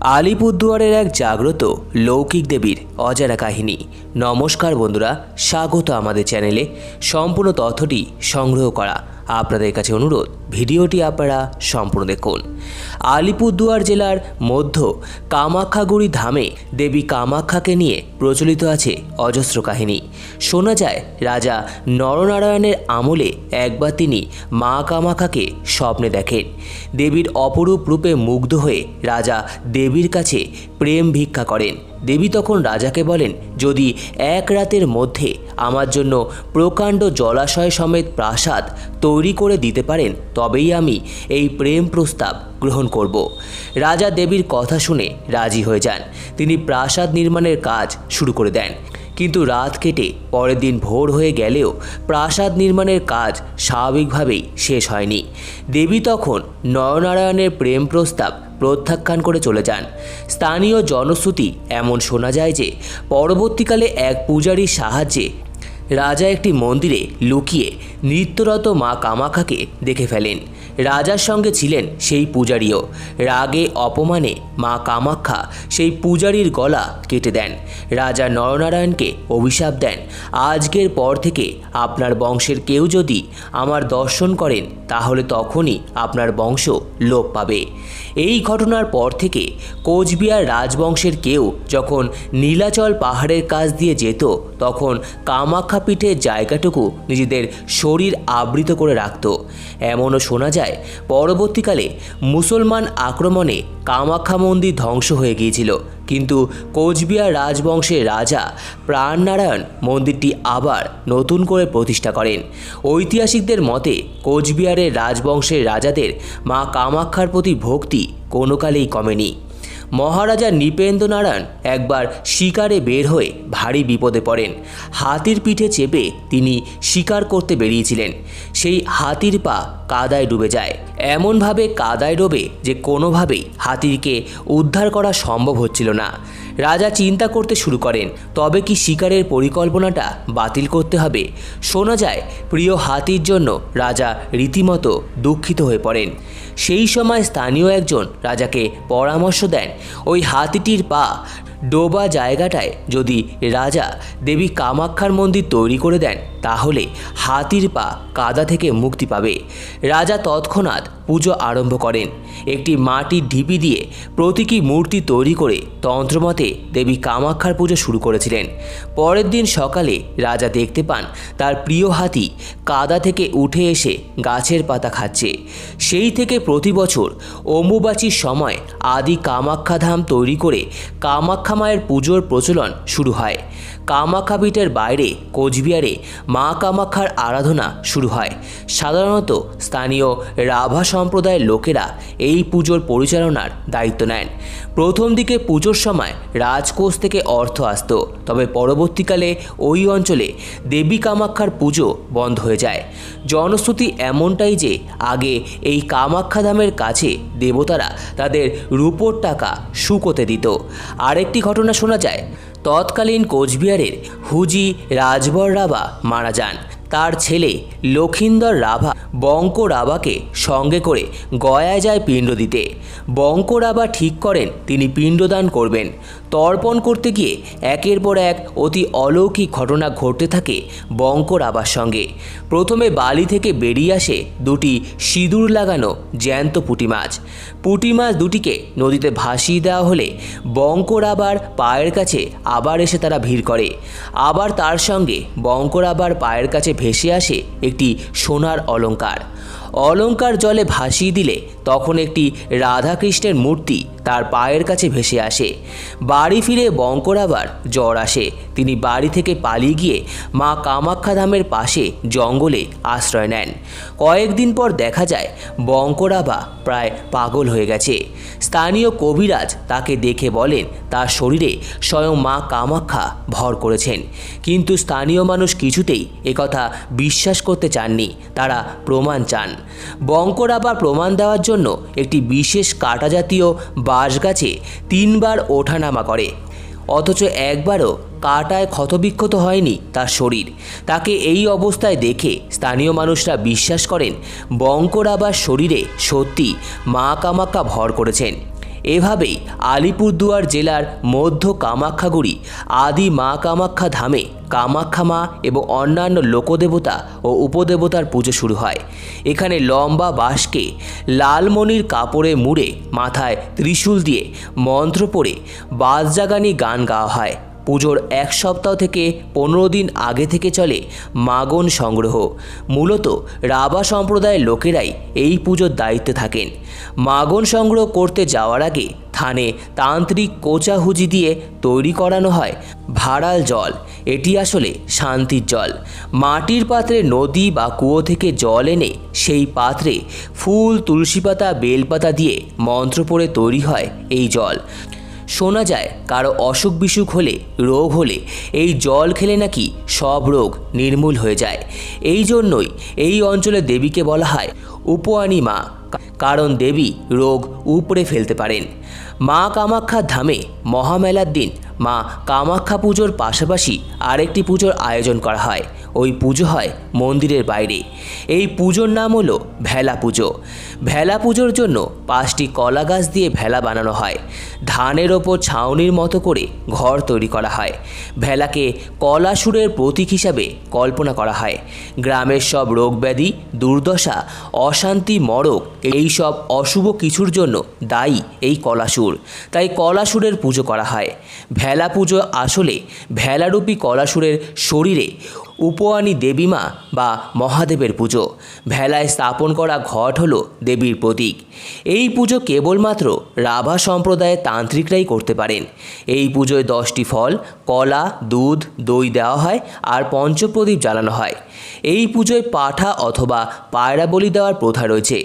আলিপুরদুয়ারের এক জাগ্রত লৌকিক দেবীর অজারা কাহিনী। নমস্কার বন্ধুরা, স্বাগত আমাদের চ্যানেলে। সম্পূর্ণ তথ্যটি সংগ্রহ করা। আপনাদের কাছে অনুরোধ, ভিডিওটি আপনারা সম্পূর্ণ দেখুন। আলিপুরদুয়ার জেলার মধ্য কামাখ্যাগুড়ি ধামে দেবী কামাখ্যাকে নিয়ে প্রচলিত আছে অজস্র কাহিনী। শোনা যায়, রাজা নরনারায়ণের আমলে একবার তিনি মা কামাখ্যাকে স্বপ্নে দেখেন। দেবীর অপরূপ রূপে মুগ্ধ হয়ে রাজা দেবীর কাছে প্রেম ভিক্ষা করেন। দেবী তখন রাজাকে বলেন, যদি এক রাতের মধ্যে আমার জন্য প্রকাণ্ড জলাশয় সমেত প্রাসাদ তৈরি করে দিতে পারেন, তবেই আমি এই প্রেম প্রস্তাব গ্রহণ করব। রাজা দেবীর কথা শুনে রাজি হয়ে যান। তিনি প্রাসাদ নির্মাণের কাজ শুরু করে দেন। কিন্তু রাত কেটে পরের দিন ভোর হয়ে গেলেও প্রাসাদ নির্মাণের কাজ স্বাভাবিকভাবেই শেষ হয়নি। দেবী তখন নরনারায়ণের প্রেম প্রস্তাব প্রত্যাখ্যান করে চলে যান। স্থানীয় জনশ্রুতি এমন শোনা যায় যে, পরবর্তীকালে এক পূজারীর সাহায্যে রাজা একটি মন্দিরে লুকিয়ে নৃত্যরত মা কামাখাকে দেখে ফেলেন। রাজার সঙ্গে ছিলেন সেই পূজারীও। রাগে অপমানে মা কামাখ্যা সেই পূজারীর গলা কেটে দেন। রাজা নরনারায়ণকে অভিশাপ দেন। আজকের পর থেকে আপনার বংশের কেউ যদি আমার দর্শন করেন, তাহলে তখনই আপনার বংশ লোপ পাবে। এই ঘটনার পর থেকে কোচবিহার রাজবংশের কেউ যখন নীলাচল পাহাড়ের কাছ দিয়ে যেত, তখন কামাখ্যা পীঠের জায়গাটুকু নিজেদের শরীর আবৃত করে রাখত। এমনও শোনা যায় পরবর্তীকালে মুসলমান আক্রমণে কামাখ্যা মন্দির ধ্বংস হয়ে গিয়েছিল। কিন্তু কোচবিহার রাজবংশের রাজা প্রাণনারায়ণ মন্দিরটি আবার নতুন করে প্রতিষ্ঠা করেন। ঐতিহাসিকদের মতে কোচবিহারের রাজবংশের রাজাদের মা কামাখ্যার প্রতি ভক্তি কোনোকালেই কমেনি। মহারাজা নৃপেন্দ্র নারায়ণ একবার শিকারে বের হয়ে ভারী বিপদে পড়েন। হাতির পিঠে চেপে তিনি শিকার করতে বেরিয়েছিলেন। সেই হাতির পা কাদায় ডুবে যায়। এমনভাবে কাদায় ডোবে যে কোনোভাবেই হাতিরকে উদ্ধার করা সম্ভব হচ্ছিল না। রাজা চিন্তা করতে শুরু করেন, তবে কি শিকারের পরিকল্পনাটা বাতিল করতে হবে? শোনা যায়, প্রিয় হাতির জন্য রাজা রীতিমতো দুঃখিত হয়ে পড়েন। সেই সময় স্থানীয় একজন রাজাকে পরামর্শ দেন। ওই হাতিটির পা ডোবা জায়গাটায় যদি রাজা দেবী কামাখ্যার মন্দির তৈরি করে দেন, তাহলে হাতির পা কাদা থেকে মুক্তি পাবে। রাজা তৎক্ষণাৎ পুজো আরম্ভ করেন। একটি মাটির ঢিপি দিয়ে প্রতীকী মূর্তি তৈরি করে তন্ত্রমতে দেবী কামাখ্যার পুজো শুরু করেছিলেন। পরের দিন সকালে রাজা দেখতে পান, তার প্রিয় হাতি কাদা থেকে উঠে এসে গাছের পাতা খাচ্ছে। সেই থেকে প্রতি বছর অম্বুবাচীর সময় আদি কামাখ্যা ধাম তৈরি করে কামাখ্যা মায়ের পুজোর প্রচলন শুরু হয়। কামাখ্যা পীঠের বাইরে কোচবিহারে মা কামাখ্যার আরাধনা শুরু হয়। সাধারণত স্থানীয় রাভা সম্প্রদায়ের লোকেরা এই পুজোর পরিচালনার দায়িত্ব নেন। প্রথম দিকে পুজোর সময় রাজকোষ থেকে অর্থ আসতো, তবে পরবর্তীকালে ওই অঞ্চলে দেবী কামাখ্যার পুজো বন্ধ হয়ে যায়। জনশ্রুতি এমনটাই যে আগে এই কামাখ্যা ধামের কাছে দেবতারা তাদের রূপোর টাকা শুকোতে দিত। আরেকটি ঘটনা শোনা যায়। তৎকালীন কোচবিহারের হুজি রাজবর রাভা মারা যান। তার ছেলে লক্ষিন্দর রাভা বঙ্ক রাভাকে সঙ্গে করে গয়ায় যায় পিণ্ড দিতে। বঙ্ক রাভা ঠিক করেন, তিনি পিণ্ডদান করবেন। তর্পণ করতে গিয়ে একের পর এক অতি অলৌকিক ঘটনা ঘটতে থাকে বঙ্ক রাভার সঙ্গে। প্রথমে বালি থেকে বেরিয়ে আসে দুটি সিঁদুর লাগানো জ্যান্ত পুঁটি মাছ। পুঁটি মাছ দুটিকে নদীতে ভাসিয়ে দেওয়া হলে বঙ্কর আবার পায়ের কাছে আবার এসে তারা ভিড় করে। আবার তার সঙ্গে বঙ্কর আবার পায়ের কাছে ভেসে আসে একটি সোনার অলংকার অলংকার জলে ভাসিয়ে দিলে তখন একটি রাধাকৃষ্ণের মূর্তি তার পায়ের কাছে ভেসে আসে। বাড়ি ফিরে বঙ্কর আবার জ্বর আসে। তিনি বাড়ি থেকে পালিয়ে গিয়ে মা কামাখ্যা ধামের পাশে জঙ্গলে আশ্রয় নেন। কয়েকদিন পর দেখা যায় বঙ্করাবা প্রায় পাগল হয়ে গেছে। স্থানীয় কবিরাজ তাকে দেখে বলেন, তার শরীরে স্বয়ং মা কামাখ্যা ভর করেছেন। কিন্তু স্থানীয় মানুষ কিছুতেই একথা বিশ্বাস করতে চাননি, তারা প্রমাণ চান। বঙ্কর আবার প্রমাণ দেওয়ার জন্য একটি বিশেষ কাটা জাতীয় বাঁশ গাছে তিনবার ওঠানামা করে। অথচ একবারও কাটায় ক্ষতবিক্ষত হয়নি তার শরীর। তাকে এই অবস্থায় দেখে স্থানীয় মানুষরা বিশ্বাস করেন, বঙ্কর আবার শরীরে সত্যি মা কামাক্কা ভর করেছেন। এভাবেই আলিপুরদুয়ার জেলার মধ্য কামাখ্যাগুড়ি, আদি মা কামাখ্যা ধামে কামাখ্যা মা এবং অন্যান্য লোকদেবতা ও উপদেবতার পুজো শুরু হয়। এখানে লম্বা বাঁশকে লালমণির কাপড়ে মুড়ে মাথায় ত্রিশূল দিয়ে মন্ত্র পড়ে বাজজাগানি গান গাওয়া হয়। পুজোর এক সপ্তাহ থেকে পনেরো দিন আগে থেকে চলে মাগন সংগ্রহ। মূলত রাবা সম্প্রদায়ের লোকেরাই এই পুজোর দায়িত্বে থাকেন। মাগন সংগ্রহ করতে যাওয়ার আগে থানে তান্ত্রিক কোচাহুজি দিয়ে তৈরি করানো হয় ভাড়াল জল। এটি আসলে শান্তির জল। মাটির পাত্রে নদী বা কুয়ো থেকে জল এনে সেই পাত্রে ফুল, তুলসী পাতা, বেলপাতা দিয়ে মন্ত্র পড়ে তৈরি হয় এই জল। শোনা যায়, কারও অসুখ বিসুখ হলে, রোগ হলে, এই জল খেলে নাকি সব রোগ নির্মূল হয়ে যায়। এই জন্যই এই অঞ্চলে দেবীকে বলা হয় উপয়ানী মা কারণ দেবী রোগ উপড়ে ফেলতে পারেন। মা কামাখ্যার ধামে মহামেলার দিন মা কামাখ্যা পুজোর পাশাপাশি আরেকটি পুজোর আয়োজন করা হয়। ওই পুজো হয় মন্দিরের বাইরে। এই পুজোর নাম হলো ভেলা পুজো। ভেলা পুজোর জন্য পাঁচটি কলা গাছ দিয়ে ভেলা বানানো হয়। ধানের ওপর ছাউনির মতো করে ঘর তৈরি করা হয়। ভেলাকে কলাসুরের প্রতীক হিসাবে কল্পনা করা হয়। গ্রামের সব রোগব্যাধি, দুর্দশা, অশান্তি, মরক এই সব অশুভ কিছুর জন্য দায়ী এই কলাসুর। তাই কলাসুরের পুজো করা হয়। ভেলা পুজো আসলে ভেলারূপী কলাসুরের শরীরে উপয়ানী দেবীমা বা মহাদেবের পুজো। ভেলায় স্থাপন করা ঘট হল দেবীর প্রতীক। এই পুজো কেবলমাত্র রাভা সম্প্রদায়ের তান্ত্রিকরাই করতে পারেন। এই পুজোয় দশটি ফল, কলা, দুধ, দই দেওয়া হয় আর পঞ্চপ্রদীপ জ্বালানো হয়। এই পুজোয় পাঠা অথবা পায়রা বলি দেওয়ার প্রথা রয়েছে।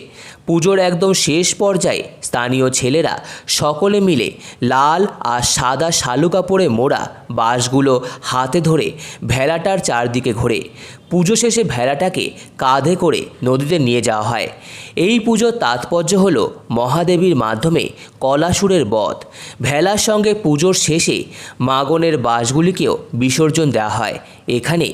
পুজোর একদম শেষ পর্যায়ে স্থানীয় ছেলেরা সকলে মিলে লাল আর সাদা শালু কাপড়ে মোড়া বাঁশগুলো হাতে ধরে ভেলাটার চারদিকে ঘোরে। পুজো শেষে ভেলাটাকে কাঁধে করে নদীতে নিয়ে যাওয়া হয়। এই পুজোর তাৎপর্য হল মহাদেবীর মাধ্যমে কলাসুরের বধ। ভেলার সঙ্গে পুজোর শেষে মাগনের বাঁশগুলিকেও বিসর্জন দেওয়া হয়। এখানে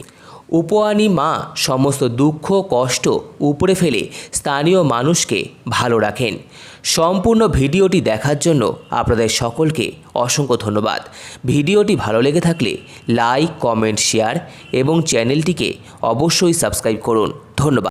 উপয়ানী মা সমস্ত দুঃখ, কষ্ট উপড়ে ফেলে স্থানীয় মানুষকে ভালো রাখেন। সম্পূর্ণ ভিডিওটি দেখার জন্য আপনাদের সকলকে অসংখ্য ধন্যবাদ। ভিডিওটি ভালো লেগে থাকলে লাইক, কমেন্ট, শেয়ার এবং চ্যানেলটিকে অবশ্যই সাবস্ক্রাইব করুন। ধন্যবাদ।